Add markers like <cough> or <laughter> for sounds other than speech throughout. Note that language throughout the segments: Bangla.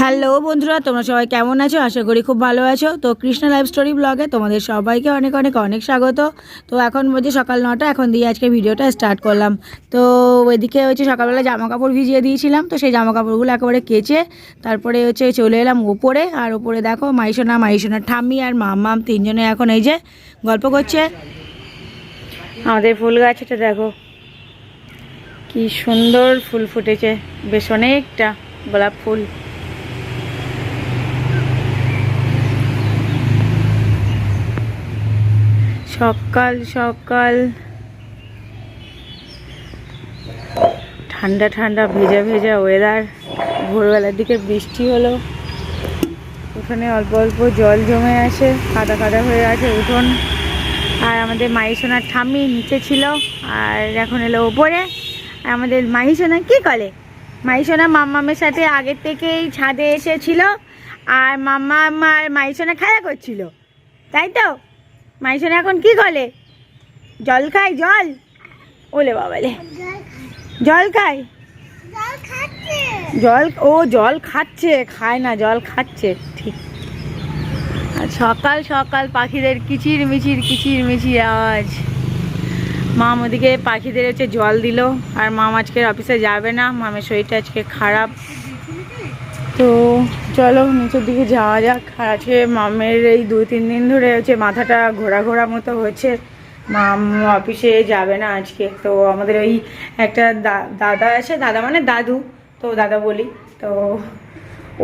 হ্যালো বন্ধুরা, তোমরা সবাই কেমন আছো? আশা করি খুব ভালো আছো। তো কৃষ্ণ লাইফ স্টোরি ব্লগে তোমাদের সবাইকে অনেক অনেক অনেক স্বাগত। তো এখন বলছে সকাল নটা, এখন দিয়ে আজকে ভিডিওটা স্টার্ট করলাম। তো ওইদিকে হচ্ছে সকালবেলা জামা কাপড় ভিজিয়ে দিয়েছিলাম, তো সেই জামা কাপড়গুলো একেবারে কেচে তারপরে হচ্ছে চলে এলাম ওপরে। আর ওপরে দেখো মাইসোনা মাইসোনা ঠাম্মি আর মাম্মাম তিনজনে এখন এই যে গল্প করছে। আমাদের ফুল গাছটা দেখো, কি সুন্দর ফুল ফুটেছে, বেশ অনেকটা গোলাপ ফুল। সকাল সকাল। ঠান্ডা ঠান্ডা, ভেজা ভেজা ওয়েদার ভোরবেলার দিকে বৃষ্টি হলো। উঠোনে অল্প অল্প জল জমে আসে কাদা কাদা হয়ে আছে উঠোন। আর আমাদের মাইসোনার ঠাম্মি নিচে ছিল, আর এখন এলো ওপরে। আর আমাদের মাহিসোনা কি করে? মাইসোনা মাম্মামের সাথে আগের থেকেই ছাদে এসেছিল, আর মাম্মা আর মাইসোনা খেলা করছিল। তাই তো? মাইসোনা এখন কি করে? জল খায়, জল? ওলে বাবালে জল খায়? জল, ও জল খাচ্ছে, খায় না, জল খাচ্ছে, ঠিক। আর সকাল সকাল পাখিদের কিচির মিচির কিচির মিচির আওয়াজ। মাম ওদিকে পাখিদের হচ্ছে জল দিল, আর মাম আজকে অফিসে যাবে না, মামের শরীরটা আজকে খারাপ। তো চলো নিচের দিকে যাওয়া যাক। আর আজকে মামের এই দুই, তিন দিন ধরে হচ্ছে মাথাটা ঘোরা ঘোরা মতো হচ্ছে মাম অফিসে যাবে না আজকে। তো আমাদের ওই একটা দাদা আছে, দাদা মানে দাদু। তো দাদা বলি, তো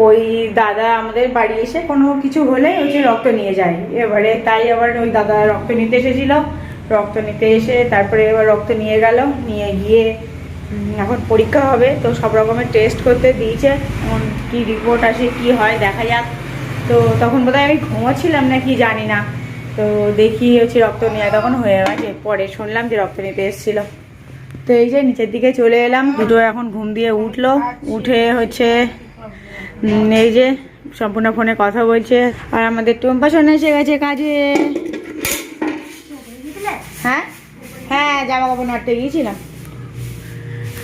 ওই দাদা আমাদের বাড়ি এসে কোনো কিছু হলে হচ্ছে রক্ত নিয়ে যায়। এবারে তাই আবার ওই দাদা রক্ত নিতে এসেছিল। রক্ত নিতে এসে তারপরে এবার রক্ত নিয়ে গেল। নিয়ে গিয়ে এখন পরীক্ষা হবে। তো সব রকমের টেস্ট করতে দিয়েছে। এখন কি রিপোর্ট আসে, কি হয়, দেখা যাক। তো তখন বোধহয় আমি ঘুমোচ্ছিলাম না কি জানি না। তো দেখি হচ্ছে রক্ত নেওয়া তখন হয়ে গেছে। পরে শুনলাম যে রক্ত নিতে এসেছিল। তো এই যে নিচের দিকে চলে এলাম। দুটো এখন ঘুম দিয়ে উঠল। উঠে হচ্ছে এই যে সম্পূর্ণ ফোনে কথা বলছে। আর আমাদের টুম্পা সোনা এসে গেছে কাজে। হ্যাঁ? হ্যাঁ জামা কাপড় নাড়তে গিয়েছিলাম।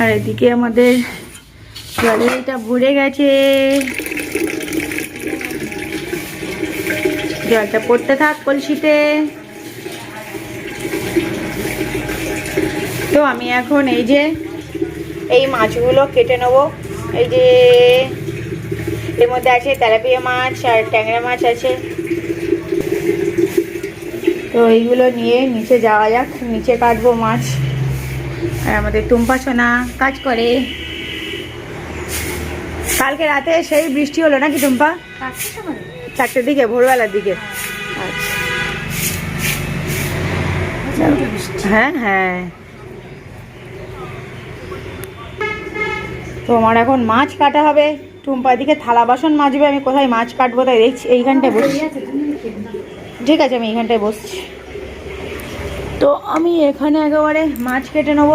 আর এদিকে আমাদের জলের এটা ভরে গেছে। জলটা পড়তে থাক কলসিতে। তো আমি এখন এই যে, এই মাছগুলো কেটে নেব। এই যে, এর মধ্যে আছে তেলাপিয়া মাছ আর ট্যাংরা মাছ আছে। তো এইগুলো নিয়ে নিচে যাওয়া যাক, নিচে কাটবো মাছ। আর আমাদের টুম্পা সোনা কাজ করে। কালকে রাতে সেই বৃষ্টি হলো নাকি টুম্পা? চারটের দিকে, ভোরবেলার দিকে। হ্যাঁ হ্যাঁ। তো আমার এখন মাছ কাটা হবে। টুম্পা দিকে থালা বাসন মাজবে, আমি কোথায় মাছ কাটবো তাই দেখছি, এইখানটায় বসছি। ঠিক আছে, আমি এইখানটায় বসছি। তো আমি এখানে একেবারে মাছ কেটে নেব।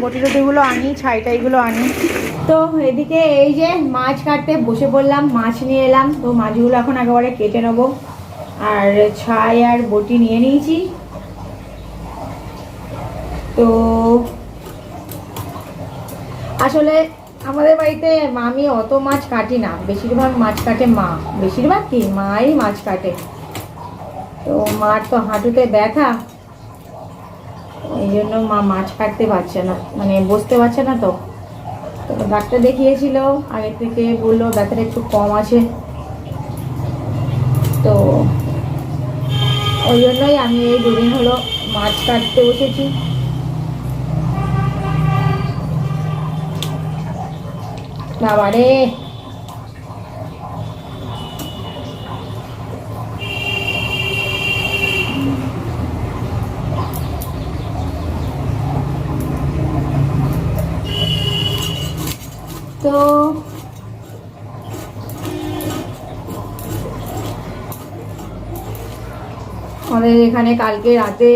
বটি টটিগুলো আনি, ছাই টাইগুলো আনি। তো এদিকে এই যে মাছ কাটতে বসে পড়লাম, মাছ নিয়ে এলাম। তো মাছগুলো এখন একেবারে কেটে নেব। আর ছাই আর বটি নিয়ে নিয়েছি। তো আসলে আমাদের বাড়িতে আমি অত মাছ কাটি না। বেশিরভাগ মাছ কাটে মা। বেশিরভাগ কি? মাই মাছ কাটে। তো মার তো হাঁটুতে ব্যথা। এই জন্য মা মাছ কাটতে পারছে না। মানে বসতে পারছে না তো। ডাক্তার দেখিয়েছিল আগে থেকে বলল ব্যথাটা একটু কম আছে। তো ওই জন্যই আমি এই দুদিন হলো মাছ কাটতে বসেছি। বাবারে! তো আমাদের এখানে কালকে রাতে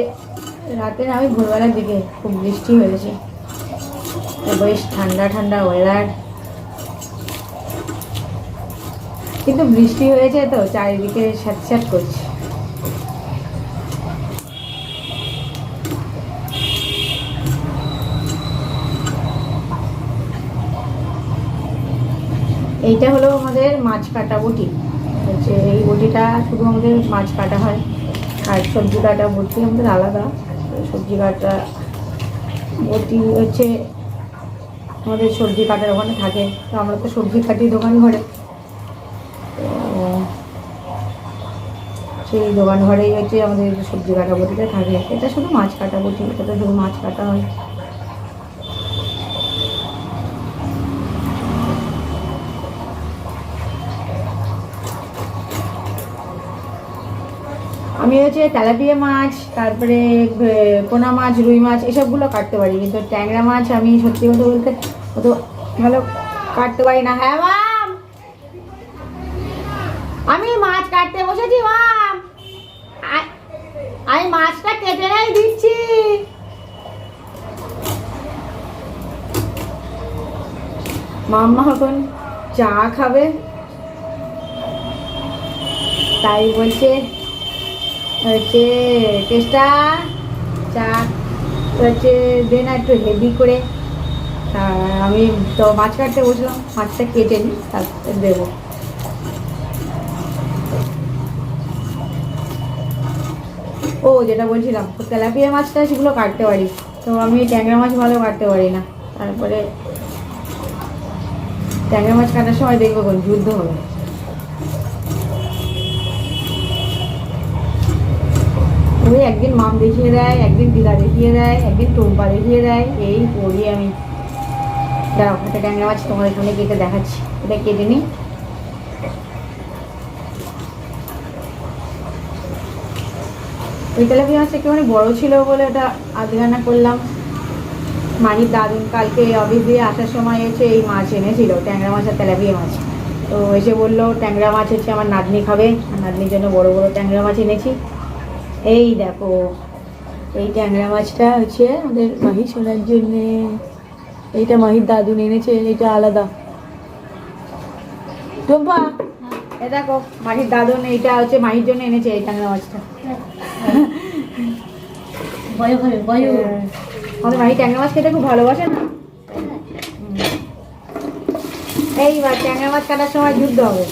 রাতে না আমি ভোরবেলার দিকে খুব বৃষ্টি হয়েছে। বেশ ঠান্ডা ঠান্ডা ওয়েদার কিন্তু বৃষ্টি হয়েছে তো, চারিদিকে স্যাঁত স্যাঁত করছে। এইটা হলো আমাদের মাছ কাটা বটি। হচ্ছে এই বটিটা শুধু আমাদের মাছ কাটা হয়। আর সবজি কাটা বটি আমাদের আলাদা। সবজি কাটা বটি হচ্ছে আমাদের সবজি কাটার ওখানে থাকে। তো আমরা তো সবজি কাটি দোকান ঘরে। সেই দোকান ঘরেই হচ্ছে আমাদের সবজি কাটা বটিটা থাকে। এটা শুধু মাছ কাটা বটি, এটা তো শুধু মাছ কাটা হয়। আমি হচ্ছে তেলাপিয়া মাছ, তারপরে পোনা মাছ, রুই মাছ, এসবগুলো কাটতে পারি। কিন্তু ট্যাংরা মাছ আমি সত্যি কথা বলতে অত ভালো কাটতে পারি না। হ্যাঁ মাম? আমি মাছ কাটতে বসেছি, মাম। আমি মাছটা কেটে নাই দিচ্ছি। মাম্মা এখন চা খাবে। তাই বলছে হচ্ছে চেষ্টা চা হচ্ছে দে না একটু হেভি করে। আমি তো মাছ কাটতে বসলাম। মাছটা কেটে নিই, তারপর দেবো। ও, যেটা বলছিলাম, তেলাপিয়া মাছটা সেগুলো কাটতে পারি। তো আমি ট্যাংরা মাছ ভালো কাটতে পারি না। তারপরে ট্যাংরা মাছ কাটার সময় দেখব যুদ্ধ হবে। ওই একদিন মাম দেখিয়ে দেয়, একদিন দিদা দেখিয়ে দেয়, একদিন টুম্পা দেখিয়ে দেয়। এই করি আমি দাঁড়াও, একটা ট্যাংরা মাছ তোমার এখানে কেটে দেখাচ্ছি। এটা কেটে নিই। ওই তেলাপিয়া মাছটা একেবারে বড় ছিল বলে ওটা আধ রান্না করলাম। মানির দাদুন কালকে অফিস দিয়ে আসার সময় এসে এই মাছ এনেছিল, ট্যাংরা মাছ আর তেলাপিয়া মাছ। তো এসে বলল, ট্যাংরা মাছ হচ্ছে আমার নাতনি খাবে, আর নাতনির জন্য বড় বড় ট্যাংরা মাছ এনেছি। এই দেখো এই ট্যাংরা মাছটা হচ্ছে আমাদের মাহি শোনার জন্যে। এইটা মাহির দাদুন এনেছে এইটা আলাদা। টুম্পা এ দেখো মাহির দাদুন এইটা হচ্ছে মাহির জন্য এনেছে এই ট্যাংরা মাছটা। হ্যাঁ। আমাদের মাহি ট্যাংরা মাছ খেতে খুব ভালোবাসে না? এইবার ট্যাংরা মাছ কাটার সময় যুদ্ধ হবে।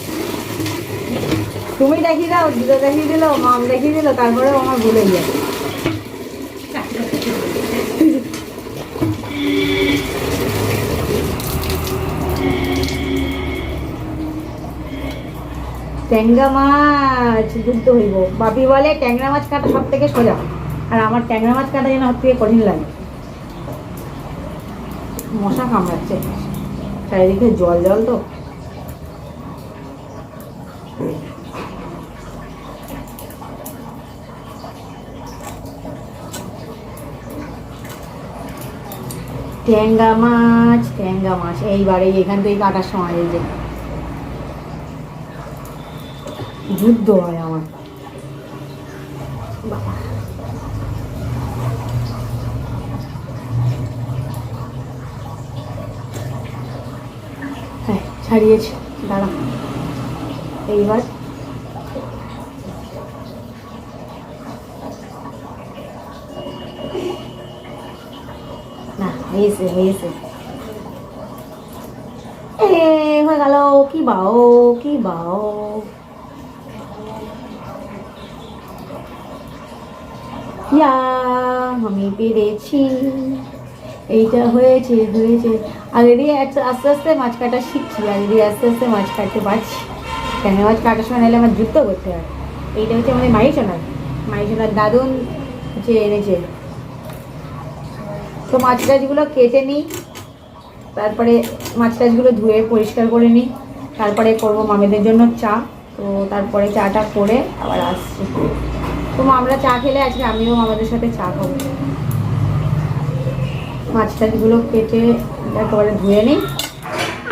তুমি দেখিয়ে দাও, দিদা দেখিয়ে দিল, মাম দেখিয়ে দিল, তারপরে আমার ভুলে যায় ট্যাংরা মাছ যুদ্ধ হইব। বাপি বলে, ট্যাংরা মাছ কাটা সব থেকে সোজা। আর আমার ট্যাংরা মাছ কাটা যেন সব থেকে কঠিন লাগে। মশা কামড়াচ্ছে। চারিদিকে জল জল তো। ট্যাংরা মাছ, ট্যাঙ্গা মাছ। এইবারে এখান থেকে কাটার সময় এই যে যুদ্ধ হয় আমার। বাবা হ্যাঁ ছাড়িয়েছে। দাঁড়া। এইবার না হয়েছে হয়েছে হয়ে গেল কি বাও কি বাও ইয়া আমি পেরেছি এইটা হয়েছে হয়েছে আগে দিয়ে আস্তে আস্তে মাছ কাটা শিখছি আগে দিয়ে আস্তে আস্তে মাছ কাটতে পারছি কেন মাছ কাটার সময় নাহলে আমার যুদ্ধ করতে হয় এইটা হচ্ছে আমাদের মাই সোনার মাই সোনার দাদুন হচ্ছে এনেছে তো মাছ টাছগুলো কেটে নিই, তারপরে মাছ টাছগুলো ধুয়ে পরিষ্কার করে নিই, তারপরে করব মামেদের জন্য চা, তো তারপরে চাটা করে আবার আসছি। তো আমরা চা খেলে আজকে আমিও আমাদের সাথে চা খাব। মাছ টাছগুলো কেটে একেবারে ধুয়ে নিই।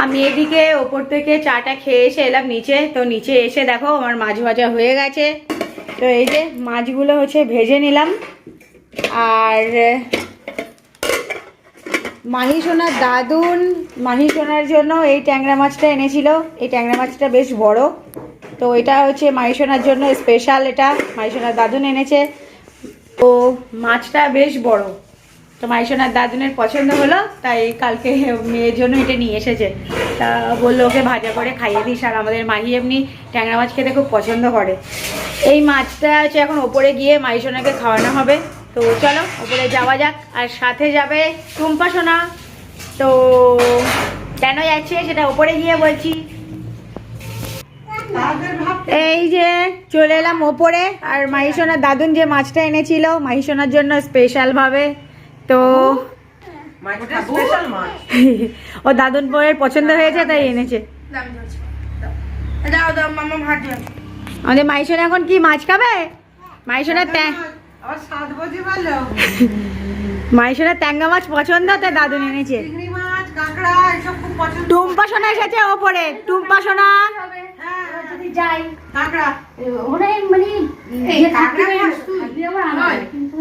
আমি এদিকে ওপর থেকে চাটা খেয়ে এসে এলাম নিচে, তো নিচে এসে দেখো আমার মাছ ভাজা হয়ে গেছে। তো এই যে মাছগুলো হচ্ছে ভেজে নিলাম। আর মাহি সোনার দাদুন মাহি সোনার জন্য এই ট্যাংরা মাছটা এনেছিল। এই ট্যাংরা মাছটা বেশ বড়। তো এটা হচ্ছে মাহি সোনার জন্য স্পেশাল এটা। মাহি সোনার দাদুন এনেছে। তো মাছটা বেশ বড়। তো মাইশোনার দাদুনের পছন্দ হলো, তাই কালকে মেয়ের জন্য এটা নিয়ে এসেছে। তা বলল, ওকে ভাজা করে খাইয়ে দিস আর আমাদের মাহি এমনি ট্যাংরা মাছ খেতে খুব পছন্দ করে। এই মাছটা হচ্ছে এখন ওপরে গিয়ে মাইশোনাকে খাওয়ানো হবে। তো চলো ওপরে যাওয়া যাক। আর সাথে যাবে টুম্পা সোনা। তো কেন যাচ্ছে সেটা ওপরে গিয়ে বলছি। এই যে চলে এলাম ওপরে। আর মাহিসোনার দাদুন যে মাছটা এনেছিল মাহিসোনার জন্য স্পেশাল ভাবে। তো <laughs> ও দাদুন পরের পছন্দ হয়েছে তাই এনেছে। আমাদের মাহিসোনা এখন কি মাছ খাবে? মাহিসোনার মাহিসোনার ট্যাঙ্গা মাছ পছন্দ তাই দাদুন এনেছে চিংড়ি মাছ কাঁকড়া এসব খুব পছন্দ। টুম্পা সোনা এসেছে ওপরে। টুম্পা সোনা। হ্যাঁ। যাই কাঁকড়া। ওরা মানে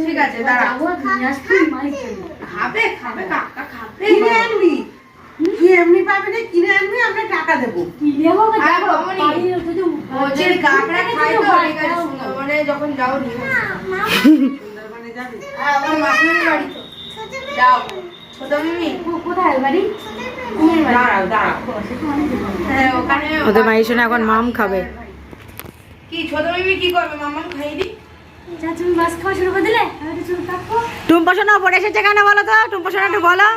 ঠিক আছে, দাঁড়া। খাবে খাবে খাবে। এমনি পাবি না কিনে আনবি আমরা টাকা দেবো। কিনে যাব, বা হ্যাঁ, যাব, মামনি। বাড়ির যদি বলছে খাই তো হয়, ঠিক আছে সুন্দরবনে যখন যাও সুন্দরবনে যাবি? হ্যাঁ আমার মাসির বাড়ি তো। যাও। ছোট মিমি। কোথায় বাড়ি? দাঁড়াও দাঁড়াও। হ্যাঁ ওখানে ওদের মাহিসোনা এখন মাম খাবে। কি ছোট মিমি কি করবে? মামা খাইয়ে দি যা তুমি মাছ খাওয়া শুরু করে দিলে? আমি তো চুল কাটবো। টুম্পা সোনা এসেছে কেন বলো তো? টুম্পা সোনা একটু বলো।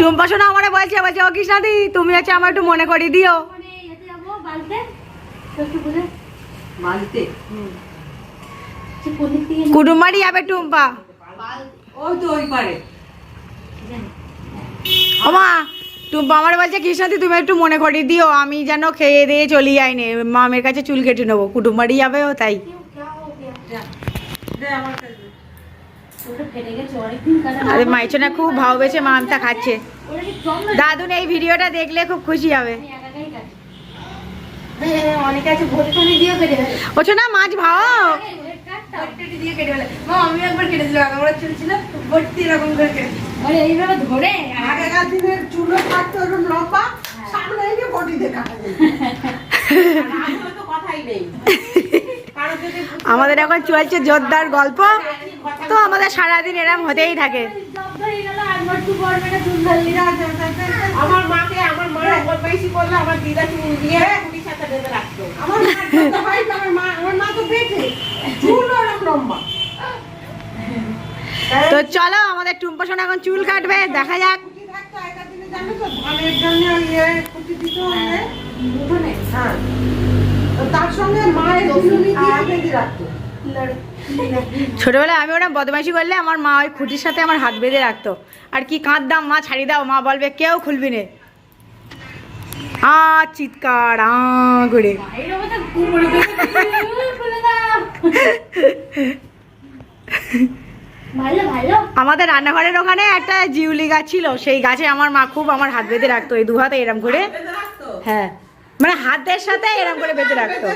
টুম্পা সোনা আমারে বলছে বলছে ও কৃষ্ণাদি তুমি আমার একটু মনে করিয়ে দিও। যাব টুম্পা। ওই তো ওই পারে। ওমা টুম্পা আমার বলছে কৃষ্ণাদি তুমি একটু মনে করিয়ে দিও আমি যেন খেয়ে দিয়ে চলে যাইনি মামের কাছে চুল কেটে নেব। কুটুম বাড়ি যাবে ও তাই। আমার কাছে ওটা ফেটে গেছে অনেকদিন কাটা আরে মাইচনা খুব ভালোবেসে মামটা খাচ্ছে। দাদুন এই ভিডিওটা দেখলে খুব খুশি হবে। দিয়ে কেটে ফেলে। ওছো না মাছ ভাও? আমাদের এখন চলছে জোরদার গল্প। তো আমাদের সারাদিন এরম হতেই থাকে। জব ধরে গেল একবার টু পড়বে না চুল ধরলি না আমার মাকে আমার মা বদমাইশি করলে আমার দিদা চুল দিয়ে কুড়ি সাথে বেঁধে রাখতো আমার মা তো আমার মা তো বেঁচে চুল ওরকম লম্বা। তো চলো আমাদের টুম্পা সোনা এখন চুল কাটবে দেখা যাক। হ্যাঁ তার সঙ্গে মায়ের দিয়ে রাখতো। ছোটবেলায় আমি ওরা বদমাইশি করলে আমার মা ওই খুঁটির সাথে আমার হাত বেঁধে রাখতো। আর কি কাঁদতাম মা ছাড়ি দাও, মা বলবে, কেউ খুলবি নে। চিৎকার, আ আমাদের রান্নাঘরের ওখানে একটা জিউলি গাছ ছিল, সেই গাছে আমার মা খুব আমার হাত বেঁধে রাখতো, এই দু হাতে এরম করে। হ্যাঁ। মানে হাতের সাথে এরম করে বেঁধে রাখতো।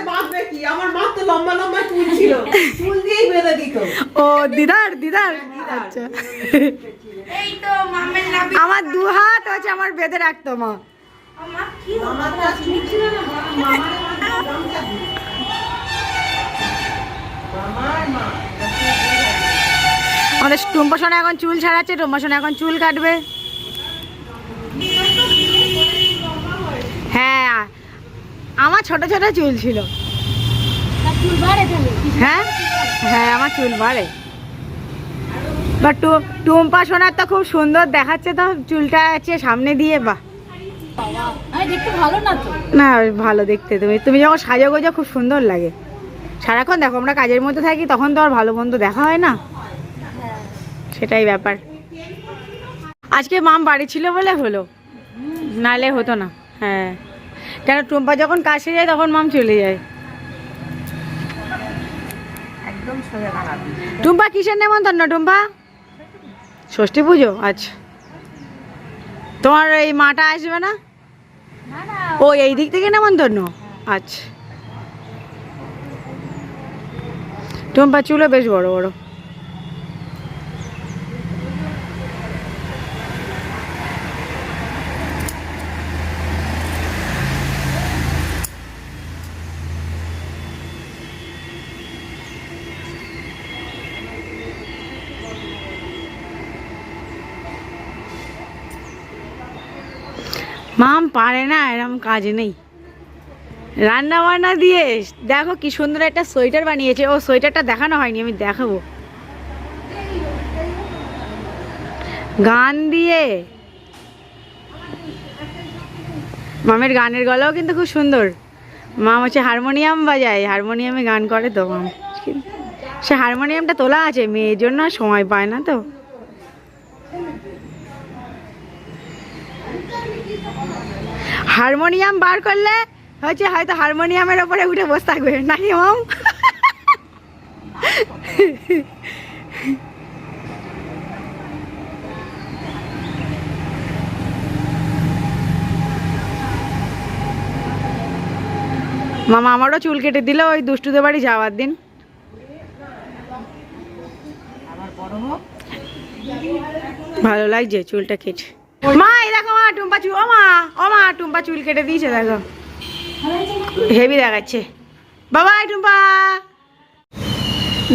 আমার মা তো লম্বা লম্বা চুল ছিল। চুল দিয়েই বেঁধে দিত। ও দিদার দিদার। আচ্ছা। এই তো মামের নাবি আমার দু হাত হচ্ছে আমার বেঁধে রাখতো মা। আমাদের টুম্পা সোনা এখন চুল ছাড়াচ্ছে টুম্পা সোনা এখন চুল কাটবে। হ্যাঁ আমার ছোট ছোট চুল ছিল। হ্যাঁ? হ্যাঁ আমার চুল বাড়ে। বা টুম্পা সোনার তো খুব সুন্দর দেখাচ্ছে তো চুলটা আছে সামনে দিয়ে না না ভালো দেখতে তুমি তুমি যখন সাজো গোজো খুব সুন্দর লাগে। সারাক্ষণ দেখো আমরা কাজের মধ্যে থাকি তখন তো আর ভালো মন্দ দেখা হয় না। সেটাই ব্যাপার। আজকে মাম বাড়ি ছিল বলে হলো। নালে হতো না। হ্যাঁ। কেন টুম্পা যখন কাছে যায় তখন মাম চলে যায়। টুম্পা কিসের নেমন্তন্ন টুম্পা? ষষ্ঠী পুজো? আচ্ছা। তোমার এই মাটা আসবে না? ও এই দিক থেকে নেমন্তন্ন? আচ্ছা। টুম্পা চুলো বেশ বড় বড়। মাম পারে না, এরম কাজ নেই। রান্না বান্না দিয়ে, দেখো কি সুন্দর একটা সোয়েটার বানিয়েছে। ও সোয়েটারটা দেখানো হয়নি, আমি দেখাবো। গান দিয়ে। মামের গানের গলাও কিন্তু খুব সুন্দর। মাম হচ্ছে হারমোনিয়াম বাজায়, হারমোনিয়ামে গান করে তো মাম। সে হারমোনিয়ামটা তোলা আছে, মেয়ের জন্য সময় পায় না তো। হারমোনিয়াম বার করলে হচ্ছে হয়তো হারমোনিয়ামের ওপরে উঠে বসে থাকবে। নাকি মাম? মামা আমারও চুল কেটে দিল ওই দুষ্টুদের বাড়ি যাওয়ার দিন। ভালো লাগছে চুলটা কেটে। মা, এই দেখো মা, টুম্পা চুল, ও মা ও মা, টুম্পা চুল কেটে দিয়েছে, দেখো। হেভি দেখাচ্ছে। বাবা টুম্পা।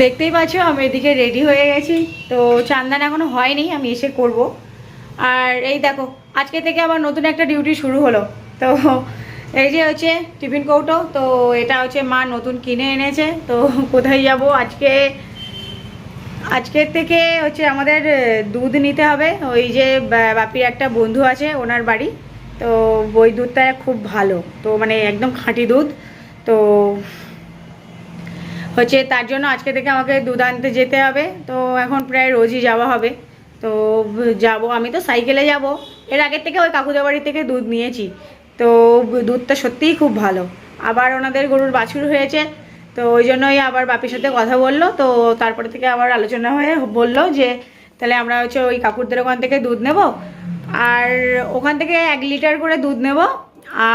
দেখতেই পাচ্ছ, আমি এদিকে রেডি হয়ে গেছি। তো চান্দান এখনও হয়নি, আমি এসে করব। আর এই দেখো, আজকে থেকে আবার নতুন একটা ডিউটি শুরু হলো। তো এই যে হচ্ছে টিফিন কৌটো, তো এটা হচ্ছে মা নতুন কিনে এনেছে। তো কোথায় যাব আজকে? আজকের থেকে হচ্ছে আমাদের দুধ নিতে হবে। ওই যে বাপির একটা বন্ধু আছে, ওনার বাড়ি। তো ওই দুধটা খুব ভালো। তো মানে একদম খাঁটি দুধ। তো হচ্ছে তার জন্য আজকে থেকে আমাকে দুধ আনতে যেতে হবে। তো এখন প্রায় রোজই যাওয়া হবে। তো যাব, আমি তো সাইকেলে যাব। এর আগের থেকে ওই কাকুদের বাড়ি থেকে দুধ নিয়েছি। তো দুধটা সত্যিই খুব ভালো। আবার ওনাদের গরুর বাছুর হয়েছে। তো ওই জন্যই আবার বাপির সাথে কথা বলল। তো তারপরে থেকে আবার আলোচনা হয়ে বলল যে, তাহলে আমরা হচ্ছে ওই কাকুরদের ওখান থেকে দুধ নেব। আর ওখান থেকে এক লিটার করে দুধ নেব।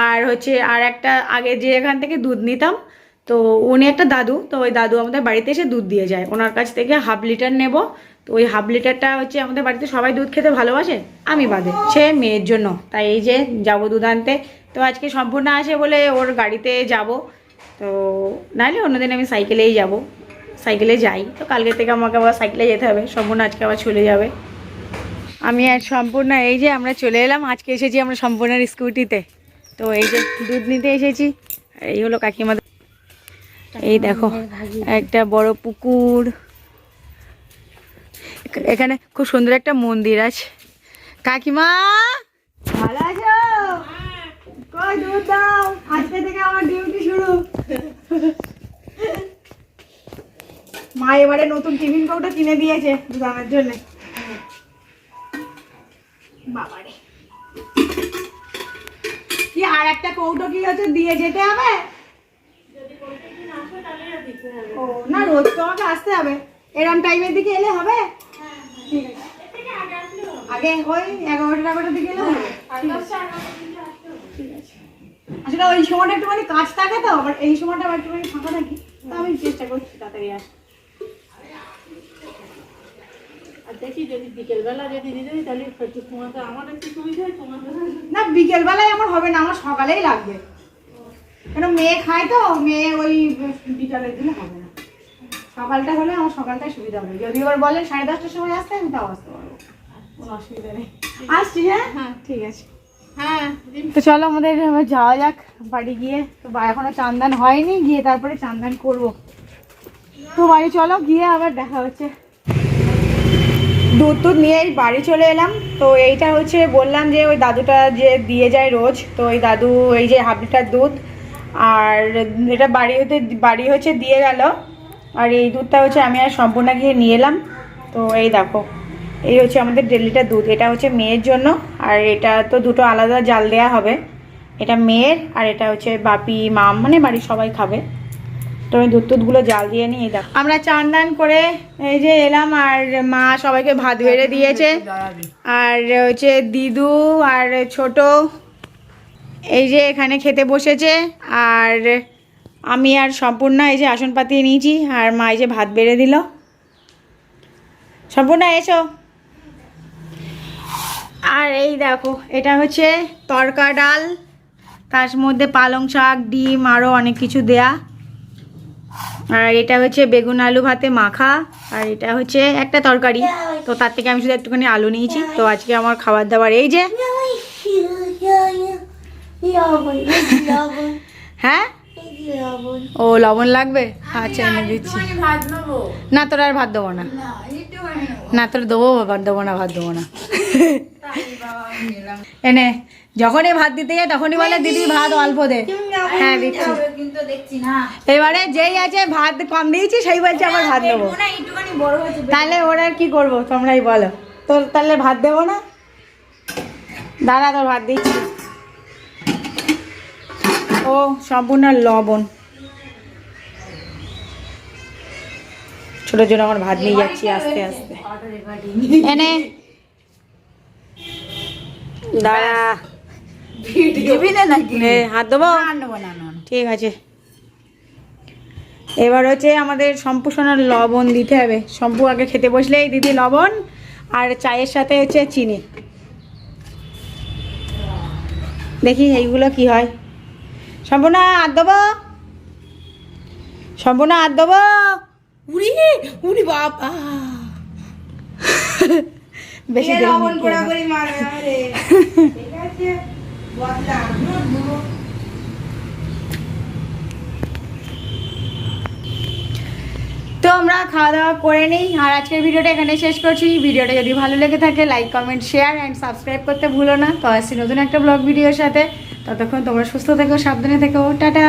আর হচ্ছে, আর একটা আগে যে এখান থেকে দুধ নিতাম, তো উনি একটা দাদু, তো ওই দাদু আমাদের বাড়িতে এসে দুধ দিয়ে যায়। ওনার কাছ থেকে হাফ লিটার নেব। তো ওই হাফ লিটারটা হচ্ছে আমাদের বাড়িতে সবাই দুধ খেতে ভালোবাসে, আমি বাদে। সে মেয়ের জন্য। তাই এই যে যাব দুধ আনতে তো আজকে সম্পূর্ণ আসে বলে ওর গাড়িতে যাব। তো নাহলে অন্যদিন আমি সাইকেলেই যাব। সাইকেলে যাই। তো কালকে থেকে আমাকে আবার সাইকেলে যেতে হবে। সম্পূর্ণ আজকে আবার চলে যাবে। আমি আর সম্পূর্ণ এই যে আমরা চলে এলাম। আজকে এসেছি আমরা সম্পূর্ণের স্কুটিতে। তো এই যে দুধ নিতে এসেছি। এই হলো কাকিমা এই দেখো একটা বড় পুকুর। এখানে খুব সুন্দর একটা মন্দির আছে। কাকিমা! ভালো আছো? কই দুধ দাও। আজকে থেকে আমার ডিউটি শুরু। মা এবারে নতুন টিফিন কৌটো কিনে দিয়েছে দুধ আনার জন্য। বাবারে। কি আর একটা কৌটো কি হচ্ছে দিয়ে যেতে হবে? ও না রোজ তো আমাকে আসতে হবে। এরম টাইমের দিকে এলে হবে? ঠিক আছে। আগে ওই এগারোটা এগারোটার দিকে এলে হবে? আছে আসলে ওই সময়টা একটুখানি কাজ থাকে তো আবার এই সময়টা আবার একটুখানি ফাঁকা থাকি তো আমি চেষ্টা করছি তাড়াতাড়ি আস। আর দেখি যদি বিকেলবেলা যদি তাহলে একটু তোমাকে আমার একটু সুবিধা হয় না বিকেলবেলায় আমার হবে না আমার সকালেই লাগবে। কেন মেয়ে খায় তো মেয়ে ওই বিকালের হবে না। সকালটা হলে আমার সকালটাই সুবিধা হবে। যদি এবার বলেন সাড়ে দশটার সময় আসতে আমি তাও আসতে পারব। কোনো অসুবিধা নেই। আসছি হ্যাঁ? হ্যাঁ ঠিক আছে। তো চলো আমাদের এবার যাওয়া যাক বাড়ি গিয়ে। তো এখনও চান্দান হয়নি গিয়ে তারপরে চান্দান করব। তো বাড়ি চলো গিয়ে আবার দেখা হচ্ছে। দুধ টুধ নিয়ে বাড়ি চলে এলাম। তো এইটা হচ্ছে বললাম যে ওই দাদুটা যে দিয়ে যায় রোজ তো ওই দাদু এই যে হাফ লিটার দুধ। আর এটা বাড়ি হতে বাড়ি হচ্ছে দিয়ে গেল। আর এই দুধটা হচ্ছে আমি আর সম্পূর্ণ গিয়ে নিয়ে এলাম। তো এই দেখো। এই হচ্ছে আমাদের দেড় লিটার দুধ। এটা হচ্ছে মেয়ের জন্য, আর এটা তো দুটো আলাদা জাল দেওয়া হবে। এটা মেয়ের আর এটা হচ্ছে বাপি, মাম মানে বাড়ির সবাই খাবে। তো আমি দুধ টুধগুলো জাল দিয়ে নিয়ে দেখো। আমরা চান দান করে এই যে এলাম, আর মা সবাইকে ভাত বেড়ে দিয়েছে। আর হচ্ছে দিদু আর ছোট, এই যে এখানে খেতে বসেছে। আর আমি আর সম্পূর্ণ এই যে আসন পাতিয়ে নিয়েছি, আর মা এই যে ভাত বেড়ে দিল। সম্পূর্ণ, এসো। আর এই দেখো, এটা হচ্ছে তরকা ডাল, তার মধ্যে পালং শাক, ডিম আরও অনেক কিছু দেয়া। আর এটা হচ্ছে বেগুন আলু ভাতে মাখা, আর এটা হচ্ছে একটা তরকারি। তো তার থেকে আমি শুধু একটুখানি আলু নিয়েছি। তো আজকে আমার খাবার দাবার এই যে <laughs> হ্যাঁ? ও, লবণ লাগবে? আচ্ছা এনে দিচ্ছি। না, তোর আর ভাত দেবো না। না, তোর দেবো ভাত দেবো না, ভাত দেবো না। এনে, যখনই ভাত দিতে যায় তখনই বলে, দিদি, ভাত অল্প দে। হ্যাঁ দিচ্ছি। এবারে যেই আছে ভাত কম দিয়েছি, সেই বলছে, আবার ভাত দেবো। তাহলে ওরা কি করব, তোমরাই বলো। তোর, তাহলে ভাত দেবো না? দাঁড়া তোর ভাত দিচ্ছি। ও সম্পূর্ণ লবণ। ছোট ছোট আমার ভাত নিয়ে যাচ্ছি আস্তে আস্তে। এনে। দাঁড়া। হাত দেবো? ঠিক আছে। এবার হচ্ছে আমাদের সম্পু সোনার লবণ দিতে হবে। সম্পু আগে খেতে বসলেই দিদি লবণ আর চায়ের সাথে হচ্ছে চিনি। দেখি এইগুলো কি হয়। সম্পূর্ণ আর দেবো সম্পূর্ণ আর দেবো উড়ি উড়ি বাবা। বেশি লবণ পোড়া করি মারে আমারে ঠিক আছে বদলা তো আমরা খাওয়া দাওয়া করে নিই আর আজকের ভিডিওটা এখানে শেষ করছি। ভিডিওটা যদি ভালো লেগে থাকে like comment share and subscribe করতে ভুলো না। তো আসছি নতুন একটা ব্লগ ভিডিওর সাথে। ততক্ষণ তোমরা সুস্থ থেকো সাবধানে থেকো টাটা!